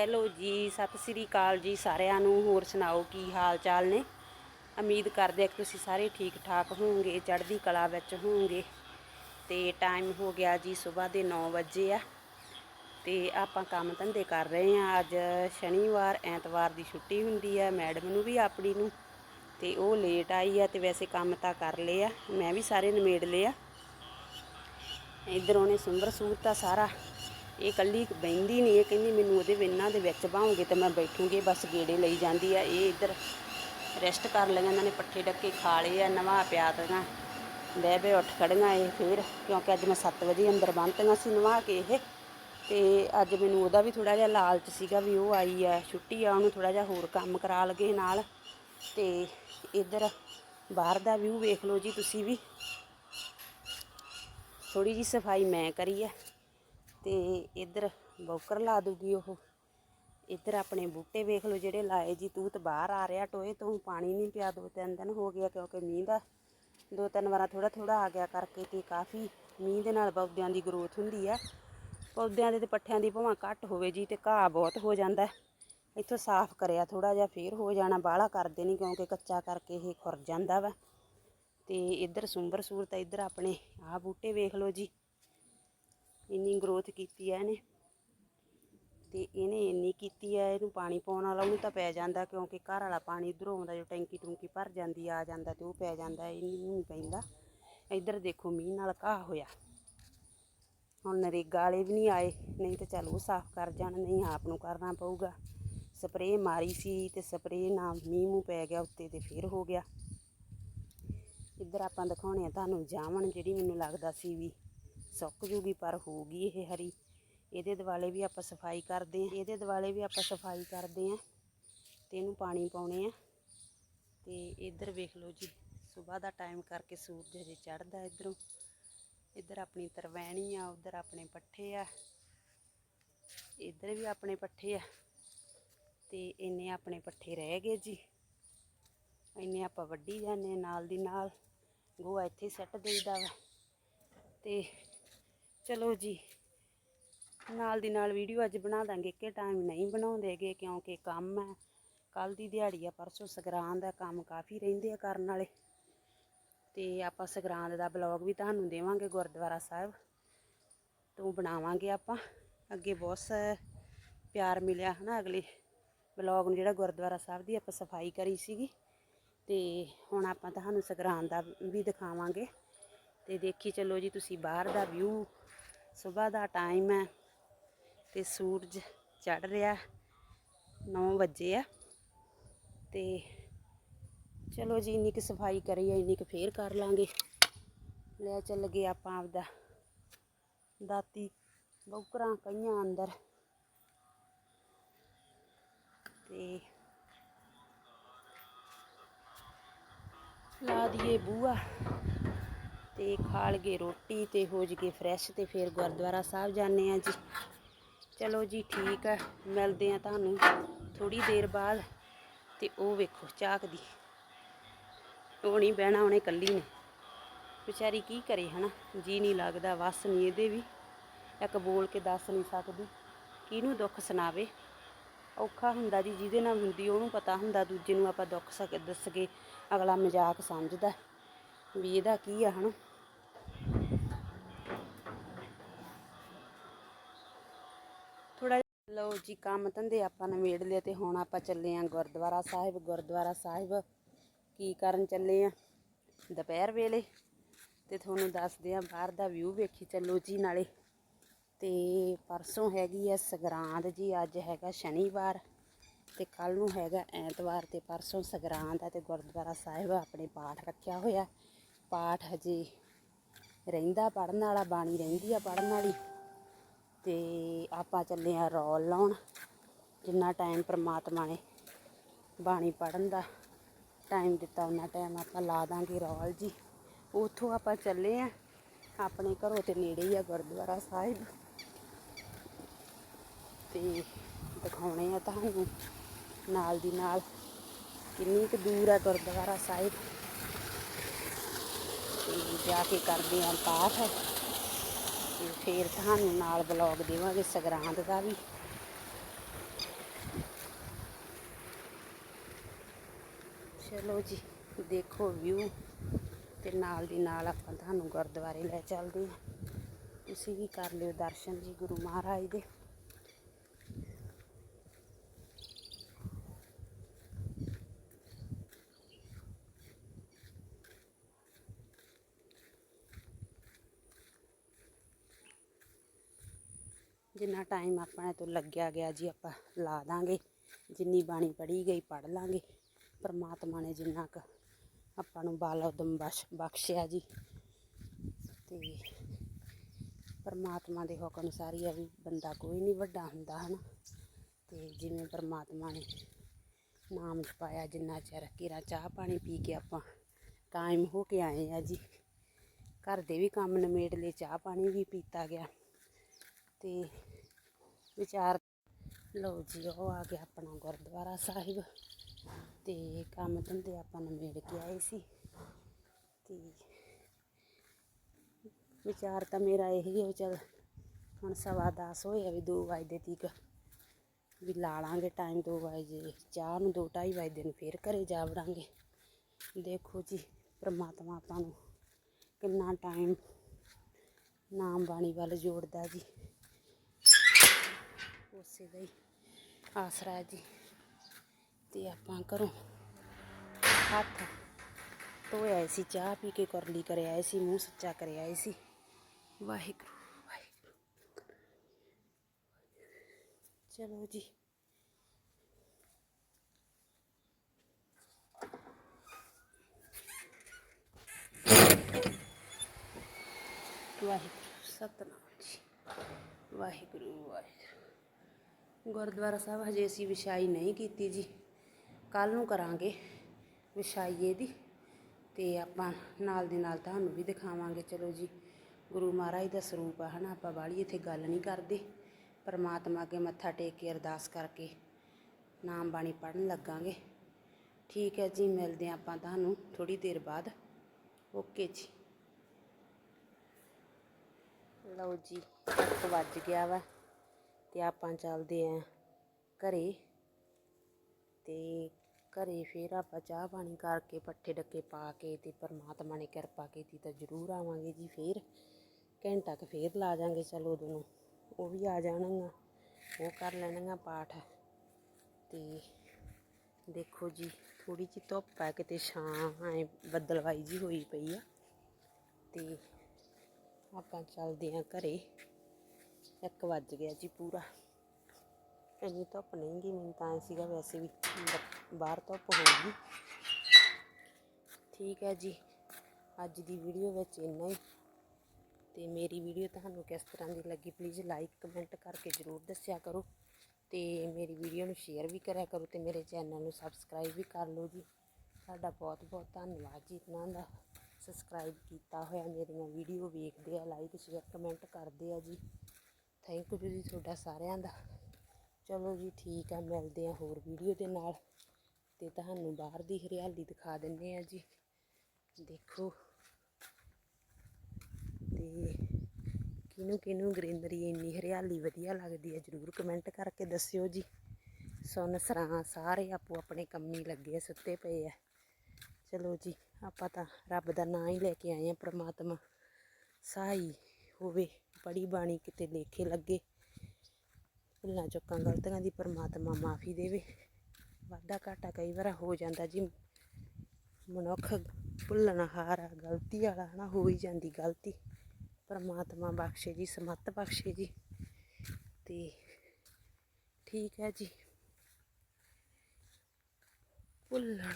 Hello ਜੀ, ਸਤਿ ਸ੍ਰੀ ਅਕਾਲ ਜੀ ਸਾਰਿਆਂ ਨੂੰ। ਹੋਰ ਸੁਣਾਓ, ਕੀ ਹਾਲ ਚਾਲ ਨੇ? ਉਮੀਦ ਕਰਦੇ ਹਾਂ ਕਿ ਤੁਸੀਂ ਸਾਰੇ ਠੀਕ ਠਾਕ ਹੋਵੋਗੇ, ਚੜ੍ਹਦੀ ਕਲਾ ਵਿੱਚ ਹੋਵੋਗੇ। ਤੇ ਟਾਈਮ ਹੋ ਗਿਆ ਜੀ ਸਵੇਰ ਦੇ 9 ਵਜੇ ਆ। ਤੇ ਆਪਾਂ ਕੰਮ ਧੰਦੇ ਕਰ ਰਹੇ ਆ ਅੱਜ ਸ਼ਨੀਵਾਰ, ਐਤਵਾਰ ਦੀ ਛੁੱਟੀ ਹੁੰਦੀ ਆ ਮੈਡਮ ਨੂੰ ਵੀ, ਆਪਣੀ ਨੂੰ। ਤੇ ਉਹ ਲੇਟ ਆਈ ਆ ਤੇ ਵੈਸੇ ਕੰਮ ਤਾਂ ਕਰ ਲਏ ਆ। ਮੈਂ ਵੀ ਸਾਰੇ ਨਿਮੇੜ ਲਏ ਆ। ਇਧਰ ਉਹਨੇ ਸੁੰਦਰ ਸੂਰ ਤਾਂ ਸਾਰਾ ਇਹ ਕੱਲੀ ਬੈੰਦੀ ਨਹੀਂ, ਇਹ ਕਹਿੰਦੀ ਮੈਨੂੰ ਉਹਦੇ ਇਹਨਾਂ ਦੇ ਵਿੱਚ ਬਾਹੂਗੇ ਤੇ ਮੈਂ ਬੈਠੂਗੀ, ਬਸ ਗੇੜੇ ਲਈ ਜਾਂਦੀ ਆ। ਇਹ ਇੱਧਰ ਰੈਸਟ ਕਰ ਲਈਆਂ, ਇਹਨਾਂ ਨੇ ਪੱਠੇ ਡੱਕੇ ਖਾ ਲਏ ਆ, ਨਵਾ ਪਿਆ ਤੀਆਂ ਬਹਿ ਬਹਿ ਉੱਠ ਖੜੀਆਂ ਇਹ ਫੇਰ, ਕਿਉਂਕਿ ਅੱਜ ਮੈਂ 7 ਵਜੇ ਅੰਦਰ ਬੰਨਤੀਆਂ ਸੀ ਨਵਾ ਕੇ ਇਹ। ਤੇ ਅੱਜ ਮੈਨੂੰ ਉਹਦਾ ਵੀ ਥੋੜਾ ਜਿਹਾ ਲਾਲਚ ਸੀਗਾ ਵੀ ਉਹ ਆਈ ਆ, ਛੁੱਟੀ ਆ, ਉਹਨੂੰ ਥੋੜਾ ਜਿਹਾ ਹੋਰ ਕੰਮ ਕਰਾ ਲਗੇ ਨਾਲ। ਤੇ ਇੱਧਰ ਬਾਹਰ ਦਾ ਵਿਊ ਵੇਖ ਲਓ ਜੀ ਤੁਸੀਂ ਵੀ। ਥੋੜੀ ਜੀ ਸਫ਼ਾਈ ਮੈਂ ਕਰੀ ਆ। ਤੇ ਇੱਧਰ ਬੌਕਰ ਲਾ ਦੂਗੀ ਉਹ। ਇੱਧਰ ਆਪਣੇ ਬੂਟੇ ਵੇਖ ਲਓ ਜਿਹੜੇ ਲਾਏ ਜੀ। ਤੂਤ ਬਾਹਰ ਆ ਰਿਹਾ ਟੋਏ ਤੋਂ, ਪਾਣੀ ਨਹੀਂ ਪਿਆ। ਦੋ ਤਿੰਨ ਦਿਨ ਹੋ ਗਿਆ ਕਿਉਂਕਿ ਮੀਂਹ ਦਾ। ਦੋ ਤਿੰਨ ਵਾਰਾਂ ਥੋੜਾ ਥੋੜਾ ਆ ਗਿਆ ਕਰਕੇ ਤੇ ਕਾਫੀ ਮੀਂਹ ਦੇ ਨਾਲ ਪੌਦਿਆਂ ਦੀ ਗਰੋਥ ਹੁੰਦੀ ਆ। ਪੌਦਿਆਂ ਦੇ ਤੇ ਪੱਠਿਆਂ ਦੀ ਭਾਵੇਂ ਘੱਟ ਹੋਵੇ ਜੀ ਤੇ ਘਾਹ ਬਹੁਤ ਹੋ ਜਾਂਦਾ। ਇੱਥੋਂ ਸਾਫ਼ ਕਰਿਆ ਥੋੜਾ ਜਿਹਾ, ਫੇਰ ਹੋ ਜਾਣਾ। ਬਾਹਲਾ ਕਰਦੇ ਨਹੀਂ ਕਿਉਂਕਿ ਕੱਚਾ ਕਰਕੇ ਇਹ ਖੁਰ ਜਾਂਦਾ ਵਾ। ਤੇ ਇੱਧਰ ਸੁੰਬਰ ਸੂਰ ਤਾਂ ਇੱਧਰ ਆਪਣੇ ਆਹ ਬੂਟੇ ਵੇਖ ਲਓ ਜੀ। ਇੰਨੀ ਗਰੋਥ ਕੀਤੀ ਹੈ ਇਹਨੇ। ਤੇ ਇਹਨੇ ਇੰਨੀ ਕੀਤੀ ਹੈ ਇਹਨੂੰ ਪਾਣੀ ਪਾਉਣ ਵਾਲਾ ਉਹਨੂੰ ਤਾਂ ਪੈ ਜਾਂਦਾ ਕਿਉਂਕਿ ਘਰ ਵਾਲਾ ਪਾਣੀ ਇਧਰੋਂ ਆਉਂਦਾ, ਜੋ ਟੈਂਕੀ ਟੂੰਕੀ ਭਰ ਜਾਂਦੀ ਆ ਜਾਂਦਾ ਤੇ ਉਹ ਪੈ ਜਾਂਦਾ ਇਹਨੂੰ ਨਹੀਂ ਪੈਂਦਾ। ਇੱਧਰ ਦੇਖੋ ਮੀਂਹ ਨਾਲ ਘਾਹ ਹੋਇਆ। ਹੁਣ ਨਰੇਗਾ ਵਾਲੇ ਵੀ ਨਹੀਂ ਆਏ, ਨਹੀਂ ਤਾਂ ਚੱਲ ਉਹ ਸਾਫ਼ ਕਰ ਜਾਣ, ਨਹੀਂ ਆਪ ਨੂੰ ਕਰਨਾ ਪਊਗਾ। ਸਪਰੇਅ ਮਾਰੀ ਸੀ ਤੇ ਸਪਰੇਅ ਨਾਲ ਮੀਂਹ ਮੂੰਹ ਪੈ ਗਿਆ, ਉੱਤੇ ਤੇ ਫੇਰ ਹੋ ਗਿਆ। ਇੱਧਰ ਆਪਾਂ ਦਿਖਾਉਣੇ ਆ ਤੁਹਾਨੂੰ ਜਾਮਣ ਜਿਹੜੀ ਮੈਨੂੰ ਲੱਗਦਾ ਸੀ ਵੀ ਸੁੱਕ ਜੂਗੀ ਪਰ ਹੋਊਗੀ ਇਹ ਹਰੀ। ਇਹਦੇ ਦਿਵਾਲੇ ਵੀ ਆਪਾਂ ਸਫ਼ਾਈ ਕਰਦੇ ਆ ਇਹਦੇ ਦਿਵਾਲੇ ਵੀ ਆਪਾਂ ਸਫ਼ਾਈ ਕਰਦੇ ਆ ਤੇ ਇਹਨੂੰ ਪਾਣੀ ਪਾਉਣੇ ਆ ਤੇ ਇੱਧਰ ਵੇਖ ਲਓ ਜੀ ਸਵੇਰ ਦਾ ਟਾਈਮ ਕਰਕੇ ਸੂਰਜ ਹਜੇ ਚੜ੍ਹਦਾ ਇੱਧਰੋਂ। ਇੱਧਰ ਆਪਣੀ ਤਰਵੈਣੀ ਆ, ਉੱਧਰ ਆਪਣੇ ਪੱਠੇ ਆ। ਇੱਧਰ ਵੀ ਆਪਣੇ ਪੱਠੇ ਆ। ਤੇ ਇੰਨੇ ਆਪਣੇ ਪੱਠੇ ਰਹਿ ਗਏ ਜੀ। ਇੰਨੇ ਆਪਾਂ ਵੱਢੀ ਜਾਂਦੇ ਹਾਂ ਨਾਲ ਦੀ ਨਾਲ। ਗੋਹਾ ਇੱਥੇ ਸੱਟ ਦੇਈਦਾ ਵਾ। ਤੇ ਚਲੋ ਜੀ, ਨਾਲ ਦੀ ਨਾਲ ਵੀਡੀਓ ਅੱਜ ਬਣਾ ਦਾਂਗੇ, ਕਿ ਟਾਈਮ ਨਹੀਂ ਬਣਾਉਂਦੇਗੇ ਕਿਉਂਕਿ ਕੰਮ ਹੈ। ਕੱਲ ਦੀ ਦਿਹਾੜੀ ਆ, ਪਰਸੋਂ ਸਗਰਾਂਦ ਦਾ ਕੰਮ ਕਾਫੀ ਰਹਿੰਦੇ ਆ ਕਰਨ ਵਾਲੇ। ਤੇ ਆਪਾਂ ਸਗਰਾਂਦ ਦਾ ਬਲੌਗ ਵੀ ਤੁਹਾਨੂੰ ਦੇਵਾਂਗੇ ਗੁਰਦੁਆਰਾ ਸਾਹਿਬ। ਤੋਂ ਬਣਾਵਾਂਗੇ ਆਪਾਂ। ਅੱਗੇ ਬਹੁਤ ਸ- ਪਿਆਰ ਮਿਲਿਆ ਹਨਾ ਅਗਲੇ ਬਲੌਗ ਨੂੰ, ਜਿਹੜਾ ਗੁਰਦੁਆਰਾ ਸਾਹਿਬ ਦੀ ਆਪਾਂ ਸਫ਼ਾਈ ਕਰੀ ਸੀਗੀ। ਤੇ ਹੁਣ ਆਪਾਂ ਤੁਹਾਨੂੰ ਸਗਰਾਂਦ ਦਾ ਵੀ ਦਿਖਾਵਾਂਗੇ। ਤੇ ਦੇਖੀ ਚੱਲੋ ਜੀ, ਤੁਸੀਂ ਬਾਹਰ ਦਾ ਵਿਊ ਸਵੇਰ ਦਾ ਟਾਈਮ ਹੈ ਤੇ ਸੂਰਜ ਚੜ ਰਿਹਾ 9 ਵਜੇ ਆ ਤੇ ਚਲੋ ਜੀ ਇੰਨੀ ਕੁ ਸਫ਼ਾਈ ਕਰੀ ਆ, ਇੰਨੀ ਕੁ ਫੇਰ ਕਰ ਲਾਂਗੇ। ਲੈ ਚੱਲ ਗਏ ਆਪਾਂ ਆਪਦਾ ਦਾਤੀ ਬੌਕਰਾਂ ਕਈਆਂ ਅੰਦਰ। ਤੇ ਲਾ ਦਈਏ ਬੂਆ ਤੇ ਖਾ ਲਈਏ ਰੋਟੀ ਤੇ ਹੋ ਜਗੇ ਫਰੈਸ਼ ਤੇ ਫਿਰ ਗੁਰਦੁਆਰਾ ਸਾਹਿਬ ਜਾਂਦੇ ਆ ਜੀ। ਚਲੋ ਜੀ ਠੀਕ ਆ, ਮਿਲਦੇ ਆ ਤੁਹਾਨੂੰ ਥੋੜੀ ਦੇਰ ਬਾਅਦ ਤੇ ਉਹ ਵੇਖੋ ਝਾਕਦੀ ਉਹ ਨਹੀਂ ਬਹਿਣਾ ਉਹਨੇ ਕੱਲੀ ਨੇ। ਵਿਚਾਰੀ ਕੀ ਕਰੇ ਹਨਾ, ਜੀ ਨਹੀਂ ਲੱਗਦਾ, ਵਸ ਨਹੀਂ ਇਹਦੇ ਵੀ। ਇੱਕ ਬੋਲ ਕੇ ਦੱਸ ਨਹੀਂ ਸਕਦੀ, ਕਿਹਨੂੰ ਦੁੱਖ ਸੁਣਾਵੇ? ਔਖਾ ਹੁੰਦਾ ਜੀ, ਜਿਹਦੇ ਨਾਲ ਹੁੰਦੀ ਉਹਨੂੰ ਪਤਾ ਹੁੰਦਾ, ਦੂਜੇ ਨੂੰ ਆਪਾਂ ਦੁੱਖ ਸਕ, ਦੱਸ ਕੇ ਅਗਲਾ ਮਜ਼ਾਕ ਸਮਝਦਾ। ਵੀ ਇਹਦਾ ਕੀ ਆ ਹਨਾ ਥੋੜਾ ਲਓ ਜੀ, ਕੰਮ ਧੰਦੇ ਆਪਾਂ ਨਿਬੇੜ ਲਿਆ ਤੇ ਹੁਣ ਆਪਾਂ ਚੱਲੇ ਆਂ ਗੁਰਦੁਆਰਾ ਸਾਹਿਬ। ਗੁਰਦੁਆਰਾ ਸਾਹਿਬ ਕੀ ਕਰਨ ਚੱਲੇ ਆਂ? ਦੁਪਹਿਰ ਵੇਲੇ ਤੇ ਤੁਹਾਨੂੰ ਦੱਸਦੇ ਆਂ, ਬਾਹਰ ਦਾ ਵਿਊ ਵੇਖੀ ਚੱਲੋ ਜੀ ਨਾਲੇ। ਤੇ ਪਰਸੋਂ ਹੈਗੀ ਆ ਸਗਰਾਂਦ ਜੀ, ਅੱਜ ਹੈਗਾ ਸ਼ਨੀਵਾਰ ਤੇ ਕੱਲ ਨੂੰ ਹੈਗਾ ਐਤਵਾਰ ਤੇ ਪਰਸੋਂ ਸਗਰਾਂਦ ਆ ਤੇ ਗੁਰਦੁਆਰਾ ਸਾਹਿਬ ਆਪਣੇ ਪਾਠ ਰੱਖਿਆ ਹੋਇਆ। ਪਾਠ ਹਜੇ ਰਹਿੰਦਾ ਪੜਨ ਵਾਲਾ, ਬਾਣੀ ਰਹਿੰਦੀ ਆ ਪੜਨ ਵਾਲੀ। ਤੇ ਆਪਾਂ ਚੱਲੇ ਆ ਰੌਲ ਲਾਉਣ। ਜਿੰਨਾ ਟਾਈਮ ਪ੍ਰਮਾਤਮਾ ਨੇ ਬਾਣੀ ਪੜਨ ਦਾ ਟਾਈਮ ਦਿੱਤਾ ਉਹਨਾਂ ਟਾਈਮ ਆਪਾਂ ਲਾ ਦਾਂਗੇ ਰੌਲ ਜੀ। ਉੱਥੋਂ ਆਪਾਂ ਚੱਲੇ ਆ ਆਪਣੇ ਘਰੋਂ ਤੇ ਨੇੜੇ ਹੀ ਆ ਗੁਰਦੁਆਰਾ ਸਾਹਿਬ। ਤੇ ਦਿਖਾਉਣੇ ਆ ਤੁਹਾਨੂੰ ਨਾਲ ਦੀ ਨਾਲ ਕਿੰਨੀ ਕੁ ਦੂਰ ਆ ਗੁਰਦੁਆਰਾ ਸਾਹਿਬ। ਤੇ ਜਾ ਕੇ ਕਰਦੇ ਆ ਪਾਠ। ਫੇਰ ਤੁਹਾਨੂੰ ਨਾਲ ਬਲੌਗ ਦੇਵਾਂਗੇ ਸਗਰਾਂਦ ਦਾ ਵੀ। ਚਲੋ ਜੀ, ਦੇਖੋ ਵਿਊ ਤੇ ਨਾਲ ਦੀ ਨਾਲ ਆਪਾਂ ਤੁਹਾਨੂੰ ਗੁਰਦੁਆਰੇ ਲੈ ਚੱਲਦੇ ਹਾਂ। ਤੁਸੀਂ ਵੀ ਕਰ ਲਿਓ ਦਰਸ਼ਨ ਜੀ ਗੁਰੂ ਮਹਾਰਾਜ ਦੇ। ਜਿੰਨਾ ਟਾਈਮ ਆਪਣੇ ਤੋਂ ਲੱਗਿਆ ਗਿਆ ਜੀ ਆਪਾਂ ਲਾ ਦਾਂਗੇ, ਜਿੰਨੀ ਬਾਣੀ ਪੜ੍ਹੀ ਗਈ ਪੜ੍ਹ ਲਾਂਗੇ। ਪਰਮਾਤਮਾ ਨੇ ਜਿੰਨਾ ਕੁ ਆਪਾਂ ਨੂੰ ਬਾਲ ਉਦਮ ਬਖਸ਼ਿਆ ਜੀ। ਤੇ ਪਰਮਾਤਮਾ ਦੇ ਹੁਕਮ ਅਨੁਸਾਰ ਹੀ ਆ ਵੀ ਬੰਦਾ ਕੋਈ ਨਹੀਂ ਵੱਡਾ ਹੁੰਦਾ, ਹਨ। ਤੇ ਜਿਵੇਂ ਪਰਮਾਤਮਾ ਨੇ ਨਾਮ ਜਪਾਇਆ, ਜਿੰਨਾ ਚਿਰ ਕੀਰਾ ਚਾਹ ਪਾਣੀ ਪੀ ਕੇ ਆਪਾਂ ਕਾਇਮ ਹੋ ਕੇ ਆਏ ਆ ਜੀ। ਘਰ ਦੇ ਵੀ ਕੰਮ ਨਿਮੇੜ ਲਏ, ਚਾਹ ਪਾਣੀ ਵੀ ਪੀਤਾ ਗਿਆ। ਤੇ ਵਿਚਾਰ ਲਓ ਜੀ, ਉਹ ਆ ਗਿਆ ਆਪਣਾ ਗੁਰਦੁਆਰਾ ਸਾਹਿਬ ਤੇ ਕੰਮ ਧੰਦੇ ਆਪਾਂ ਨਿਮੇੜ ਕੇ ਆਏ ਸੀ ਤੇ ਵਿਚਾਰ ਤਾਂ ਮੇਰਾ ਇਹੀ ਹੈ ਚਲ ਹੁਣ ਸਵਾ ਦਸ ਹੋਇਆ ਵੀ 2 ਵਜੇ ਤੀਕ ਵੀ ਲਾ ਲਾਂਗੇ ਟਾਈਮ 2 ਵਜੇ, ਚਾਹ ਨੂੰ 2 ਢਾਈ ਵਜੇ ਨੂੰ ਫੇਰ ਘਰੇ ਜਾ ਵੜਾਂਗੇ। ਦੇਖੋ ਜੀ, ਪ੍ਰਮਾਤਮਾ ਆਪਾਂ ਨੂੰ ਕਿੰਨਾ ਟਾਈਮ ਨਾਮ ਬਾਣੀ ਵੱਲ ਜੋੜਦਾ ਜੀ। ਉਸੇ ਦਾ ਹੀ ਆਸਰਾ ਹੈ ਜੀ। ਤੇ ਆਪਾਂ ਘਰੋਂ ਹੱਥ ਧੋਏ ਆਏ ਸੀ, ਚਾਹ ਪੀ ਕੇ ਕਰਲੀ ਕਰੇ ਆਏ ਸੀ, ਮੂੰਹ ਸੱਚਾ ਕਰੇ ਆਏ ਸੀ। ਵਾਹਿਗੁਰੂ ਵਾਹਿਗੁਰੂ। ਚਲੋ ਜੀ। ਵਾਹਿਗੁਰੂ, ਸਤਨਾਮ ਜੀ। ਵਾਹਿਗੁਰੂ ਵਾਹਿਗੁਰੂ। ਗੁਰਦੁਆਰਾ ਸਾਹਿਬ ਹਜੇ ਅਸੀਂ ਵਿਛਾਈ ਨਹੀਂ ਕੀਤੀ ਜੀ। ਕੱਲ ਨੂੰ ਕਰਾਂਗੇ ਵਿਛਾਈਏ ਦੀ ਤੇ ਆਪਾਂ ਨਾਲ ਦੇ ਨਾਲ ਤੁਹਾਨੂੰ ਵੀ ਦਿਖਾਵਾਂਗੇ। ਚਲੋ ਜੀ, ਗੁਰੂ ਮਹਾਰਾਜ ਦਾ ਸਰੂਪ ਆ ਹਨਾ, ਆਪਾਂ ਬਾਹਲੀ ਇੱਥੇ ਗੱਲ ਨਹੀਂ ਕਰਦੇ। ਪਰਮਾਤਮਾ ਅੱਗੇ ਮੱਥਾ ਟੇਕ ਕੇ ਅਰਦਾਸ ਕਰਕੇ ਨਾਮ ਬਾਣੀ ਪੜਨ ਲੱਗਾਂਗੇ। ਠੀਕ ਹੈ ਜੀ, ਮਿਲਦੇ ਹਾਂ ਆਪਾਂ ਤੁਹਾਨੂੰ ਥੋੜੀ ਦੇਰ ਬਾਅਦ। ਓਕੇ ਜੀ। ਲਓ ਜੀ ਇੱਕ ਵੱਜ ਗਿਆ ਵਾ। ਤੇ ਆਪਾਂ ਚੱਲਦੇ ਆਂ ਘਰੇ ਤੇ ਘਰੇ ਫਿਰ ਆਪਾਂ ਚਾਹ ਪਾਣੀ ਕਰਕੇ ਪੱਠੇ ਡੱਕੇ ਪਾ ਕੇ ਤੇ ਪਰਮਾਤਮਾ ਨੇ ਕਿਰਪਾ ਕੀਤੀ ਤਾਂ ਜ਼ਰੂਰ ਆਵਾਂਗੇ ਜੀ ਫਿਰ। ਘੰਟਾ ਕੁ ਫੇਰ ਲਾ ਜਾਾਂਗੇ, ਚਲੋ ਉਦੋਂ ਨੂੰ। ਉਹ ਵੀ ਆ ਜਾਣਗੀਆਂ, ਉਹ ਕਰ ਲੈਣਗੀਆਂ ਪਾਠ। ਤੇ ਦੇਖੋ ਜੀ ਥੋੜੀ ਜਿਹੀ ਧੁੱਪ ਹੈ ਕਿਤੇ ਛਾਂ ਐ ਬੱਦਲਵਾਈ ਜੀ ਹੋਈ ਪਈ ਆ। ਤੇ ਆਪਾਂ ਚੱਲਦੇ ਆਂ ਘਰੇ। ਇੱਕ ਵੱਜ ਗਿਆ ਜੀ ਪੂਰਾ। ਇੰਨੀ ਧੁੱਪ ਨਹੀਂ ਗਈ, ਮੈਨੂੰ ਤਾਂ ਐਂ ਸੀਗਾ ਵੈਸੇ ਵੀ ਬ- ਬਾਹਰ ਧੁੱਪ ਹੋਊਗੀ ਠੀਕ ਹੈ ਜੀ, ਅੱਜ ਦੀ ਵੀਡੀਓ ਵਿੱਚ ਇੰਨਾ ਹੀ। ਤੇ ਮੇਰੀ ਵੀਡੀਓ ਤੁਹਾਨੂੰ ਕਿਸ ਤਰ੍ਹਾਂ ਦੀ ਲੱਗੀ ਪਲੀਜ਼ ਲਾਈਕ ਕਮੈਂਟ ਕਰਕੇ ਜ਼ਰੂਰ ਦੱਸਿਆ ਕਰੋ। ਤੇ ਮੇਰੀ ਵੀਡੀਓ ਨੂੰ ਸ਼ੇਅਰ ਵੀ ਕਰਿਆ ਕਰੋ ਤੇ ਮੇਰੇ ਚੈਨਲ ਨੂੰ ਸਬਸਕ੍ਰਾਈਬ ਵੀ ਕਰ ਲਓ ਜੀ। ਤੁਹਾਡਾ ਬਹੁਤ ਬਹੁਤ ਧੰਨਵਾਦ ਜੀ ਇਹਨਾਂ ਦਾ। ਸਬਸਕ੍ਰਾਈਬ ਕੀਤਾ ਹੋਇਆ ਮੇਰੀਆਂ ਵੀਡੀਓ ਵੇਖਦੇ ਆ ਲਾਈਕ ਸ਼ੇਅਰ ਕਮੈਂਟ ਕਰਦੇ ਆ ਜੀ। ਥੈਂਕ ਯੂ ਜੀ ਤੁਹਾਡਾ ਸਾਰਿਆਂ ਦਾ। ਚਲੋ ਜੀ ਠੀਕ ਆ, ਮਿਲਦੇ ਆ ਹੋਰ ਵੀਡੀਓ ਦੇ ਨਾਲ। ਤੇ ਤੁਹਾਨੂੰ ਬਾਹਰ ਦੀ ਹਰਿਆਲੀ ਦਿਖਾ ਦਿੰਨੇ ਆ ਜੀ। ਦੇਖੋ। ਤੇ ਕਿਹਨੂੰ ਕਿਹਨੂੰ ਗ੍ਰੀਨਰੀ ਇੰਨੀ ਹਰਿਆਲੀ ਵਧੀਆ ਲੱਗਦੀ ਹੈ ਜਰੂਰ ਕਮੈਂਟ ਕਰਕੇ ਦੱਸਿਓ ਜੀ। ਸੁਣ ਸਰਾਂ ਸਾਰੇ ਆਪੋ ਆਪਣੇ ਕੰਮੀ ਲੱਗੇ ਸੁੱਤੇ ਪਏ ਆ। ਚਲੋ ਜੀ, ਆਪਾਂ ਤਾਂ ਰੱਬ ਦਾ ਨਾਂ ਹੀ ਲੈ ਕੇ ਆਏ ਆ, ਪ੍ਰਮਾਤਮਾ ਸਹਾਈ ਹੋਵੇ। ਪੜੀ ਬਾਣੀ ਕਿਤੇ ਲੇਖੇ ਲੱਗੇ। ਭੁੱਲਾਂ ਚੁੱਕਾਂ ਗਲਤੀਆਂ ਦੀ ਪਰਮਾਤਮਾ ਮਾਫੀ ਦੇਵੇ। ਵਾਧਾ ਘਾਟਾ ਕਈ ਵਾਰ ਹੋ ਜਾਂਦਾ ਜੀ। ਮਨੁੱਖ ਭੁੱਲਣ ਹਾਰ ਆ, ਗਲਤੀ ਵਾਲਾ ਹਨਾ, ਹੋ ਹੀ ਜਾਂਦੀ ਗਲਤੀ। ਪਰਮਾਤਮਾ ਬਖਸ਼ੇ ਜੀ, ਸਮੱਤ ਬਖਸ਼ੇ ਜੀ। ਤੇ ਠੀਕ ਹੈ ਜੀ। ਭੁੱਲਣ